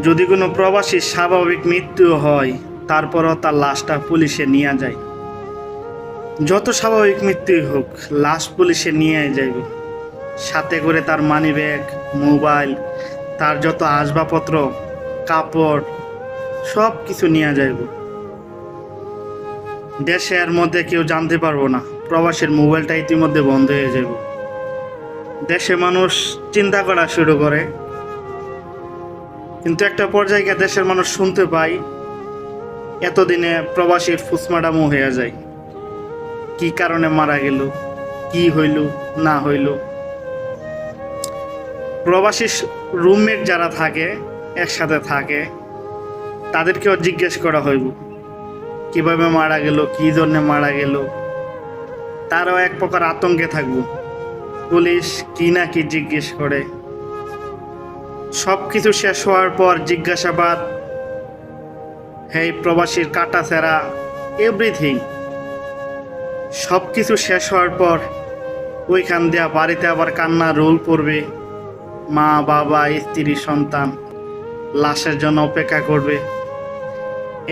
যদি কোনো প্রবাসীর স্বাভাবিক মৃত্যু হয়, তারপরও তার লাশটা পুলিশে নিয়ে যায়। যত স্বাভাবিক মৃত্যুই হোক, লাশ পুলিশে নিয়ে যাইব সাথে করে তার মানি ব্যাগ মোবাইল তার যত আসবাবপত্র, কাপড় সব কিছু নিয়ে যাইব। দেশের মধ্যে কেউ জানতে পারব না, প্রবাসের মোবাইলটা ইতিমধ্যে বন্ধ হয়ে যাব দেশে মানুষ চিন্তা করা শুরু করে কিন্তু একটা পর্যায়ে গিয়ে দেশের মানুষ শুনতে পাই এতদিনে প্রবাসীর ফুসমাডামো হয়ে যায়। কি কারণে মারা গেল, কি হইল, না হইল? প্রবাসী রুমমেট যারা থাকে, একসাথে থাকে, তাদেরকেও জিজ্ঞেস করা হইব, কীভাবে মারা গেল, কি জন্য মারা গেল? তারাও এক প্রকার আতঙ্কে থাকব। পুলিশ কি না কি জিজ্ঞেস করে। সব কিছু শেষ হওয়ার পর জিজ্ঞাসাবাদ, হেই প্রবাসীর কাটা সেরা এভরিথিং সব কিছু শেষ হওয়ার পর ওইখান দিয়া বাড়িতে আবার কান্না রোল পড়বে, মা, বাবা, স্ত্রী, সন্তান, লাশের জন্য অপেক্ষা করবে।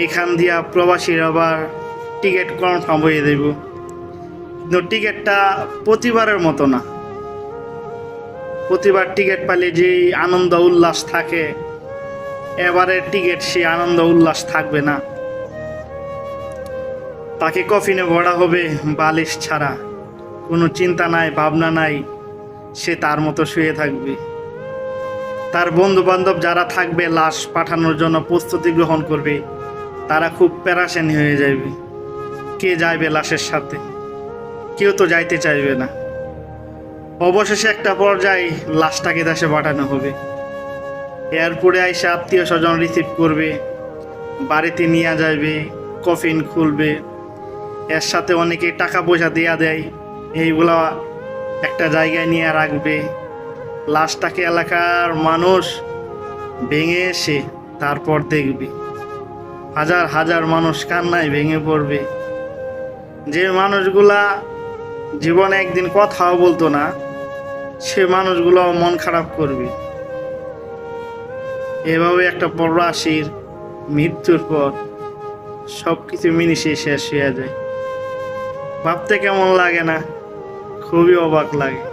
এখান দিয়া প্রবাসীর আবার টিকিট কনফার্ম হয়ে দেব কিন্তু টিকিটটা প্রতিবারের মতো না। প্রতিবার টিকিট পালে যে আনন্দ উল্লাস থাকে এবারের টিকিট সে আনন্দ উল্লাস থাকবে না। তাকে কফিনে ভরা হবে বালিশ ছাড়া। কোনো চিন্তা নাই, ভাবনা নাই, সে তার মতো শুয়ে থাকবে। তার বন্ধু বান্ধব যারা থাকবে, লাশ পাঠানোর জন্য প্রস্তুতি গ্রহণ করবে, তারা খুব প্যারাশানি হয়ে যাবে কে যাইবে লাশের সাথে? কেউ তো যাইতে চাইবে না। অবশেষে একটা পর্যায়ে লাশটাকে দেশে পাঠানো হবে। এয়ারপোর্টে আইসে আত্মীয় স্বজন রিসিভ করবে, বাড়িতে নিয়ে যাবে কফিন খুলবে, এর সাথে অনেকে টাকা পয়সা দেয়া দেয়, এইগুলা একটা জায়গায় নিয়ে রাখবে। লাশটাকে এলাকার মানুষ ভেঙে এসে তারপর দেখবে। হাজার হাজার মানুষ কান্নায় ভেঙে পড়বে। যে মানুষগুলা জীবনে একদিন কথাও বলতো না সে মানুষগুলো মন খারাপ করবে। এভাবে একটা প্রবাসীর মৃত্যুর পর সব কিছু মিনিশে শেষ হয়ে যায়। ভাবতে কেমন লাগে না? খুবই অবাক লাগে।